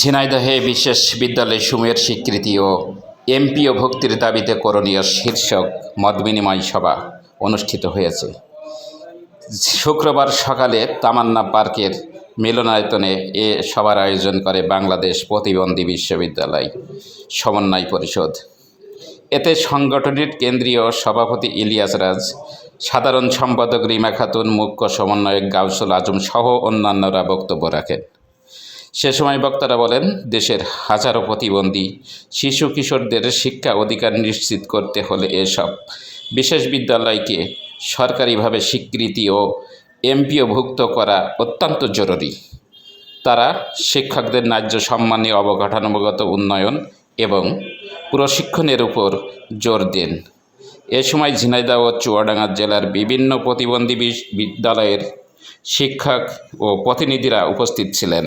ঝিনাইদহে বিশেষ বিদ্যালয় সমূহের স্বীকৃতি ও এমপিও ভক্তির দাবিতে করণীয় শীর্ষক মতবিনিময় সভা অনুষ্ঠিত হয়েছে। শুক্রবার সকালে তামান্না পার্কের মিলনায়তনে এ সভার আয়োজন করে বাংলাদেশ প্রতিবন্ধী বিশ্ববিদ্যালয় সমন্বয় পরিষদ। এতে সংগঠনের কেন্দ্রীয় সভাপতি ইলিয়াস রাজ, সাধারণ সম্পাদক রিমা খাতুন, মুখ্য সমন্বয়ক গাউসুল আজম সহ অন্যান্যরা বক্তব্য রাখেন। সে সময় বক্তারা বলেন, দেশের হাজারো প্রতিবন্ধী, শিশু কিশোরদের শিক্ষা অধিকার নিশ্চিত করতে হলে এসব। বিশেষ বিদ্যালয়কে সরকারিভাবে স্বীকৃতি ও এমপিওভুক্ত করা অত্যন্ত জরুরি। তারা শিক্ষকদের ন্যায্য সম্মানী অবকাঠামোগত উন্নয়ন এবং প্রশিক্ষণের উপর জোর দেন। এ সময় ঝিনাইদহ ও চুয়াডাঙ্গা জেলার বিভিন্ন প্রতিবন্ধী বিদ্যালয়ের শিক্ষক ও প্রতিনিধিরা উপস্থিত ছিলেন।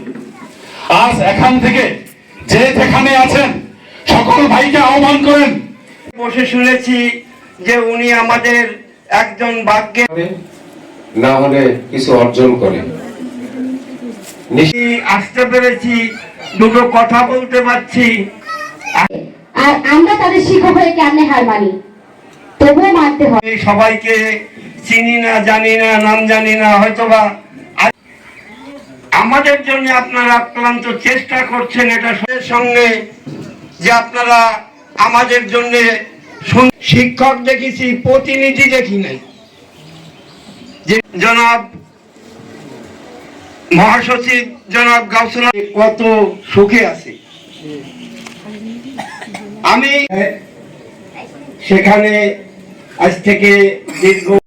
আজ এখান থেকে যে যেখানে আছেন সকল ভাইকে আহ্বান করেন। বসে শুনেছি যে উনি আমাদের একজন বাক্যে না হলে কিছু অর্জন করে আসতে পেরেছি দুটো কথা বলতে পারছি। আর আমরা তাদের শিক্ষক হয়ে কেমনে হার মানি? তবুও মানতে হয়। আমি সবাইকে চিনি না জানি না নাম জানি না হয়তোবা আমাদের জন্য আপনারা আক্রান্ত চেষ্টা করছেন, এটা সঙ্গে যে আপনারা আমাদের জন্য শিক্ষক দেখেছি, প্রতিনিধি দেখি নাই। জনাব মহাসচিব জনাব গাউসুল কত সুখে আছে। আমি সেখানে আজ থেকে দীর্ঘ